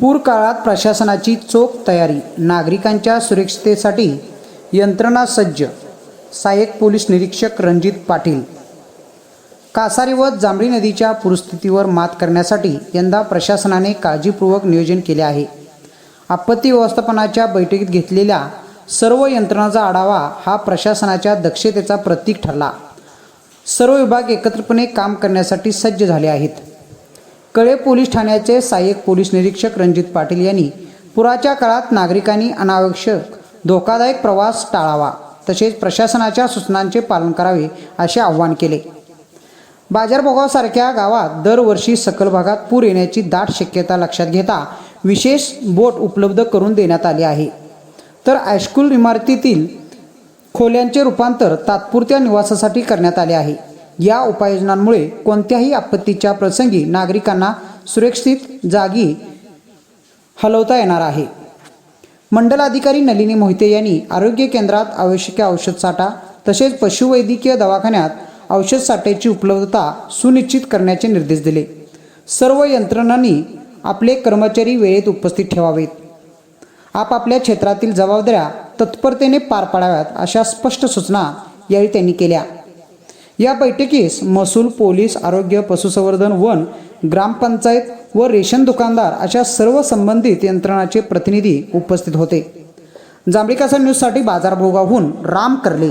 पूर काळात प्रशासनाची चोख तयारी नागरिकांच्या सुरक्षिततेसाठी यंत्रणा सज्ज सहाय्यक पोलीस निरीक्षक रणजित पाटील. कासारी व जांभळी नदीच्या पूरस्थितीवर मात करण्यासाठी यंदा प्रशासनाने काळजीपूर्वक नियोजन केले आहे. आपत्ती व्यवस्थापनाच्या बैठकीत घेतलेल्या सर्व यंत्रणांचा आढावा हा प्रशासनाच्या दक्षतेचा प्रतीक ठरला. सर्व विभाग एकत्रपणे काम करण्यासाठी सज्ज झाले आहेत. कळे पोलीस ठाण्याचे सहाय्यक पोलीस निरीक्षक रणजित पाटील यांनी पुराच्या काळात नागरिकांनी अनावश्यक धोकादायक प्रवास टाळावा तसेच प्रशासनाच्या सूचनांचे पालन करावे असे आवाहन केले. बाजारभोगावसारख्या गावात दरवर्षी सकल भागात पूर येण्याची दाट शक्यता लक्षात घेता विशेष बोट उपलब्ध करून देण्यात आली आहे. तर हायस्कूल इमारतीतील खोल्यांचे रूपांतर तात्पुरत्या निवासासाठी करण्यात आले आहे. या उपाययोजनांमुळे कोणत्याही आपत्तीच्या प्रसंगी नागरिकांना सुरक्षित जागी हलवता येणार आहे. मंडलाधिकारी नलिनी मोहिते यांनी आरोग्य केंद्रात आवश्यक औषध साठा तसेच पशुवैद्यकीय दवाखान्यात औषध साठ्याची उपलब्धता सुनिश्चित करण्याचे निर्देश दिले. सर्व यंत्रणांनी आपले कर्मचारी वेळेत उपस्थित ठेवावेत. आपापल्या क्षेत्रातील जबाबदाऱ्या तत्परतेने पार पाडाव्यात अशा स्पष्ट सूचना यावेळी त्यांनी केल्या. या बैठकीस महसूल पोलीस आरोग्य पशुसंवर्धन वन ग्रामपंचायत व रेशन दुकानदार अशा सर्व संबंधित यंत्रणाचे प्रतिनिधी उपस्थित होते. जांभळी कासा न्यूजसाठी बाजारभोगाहून राम करले.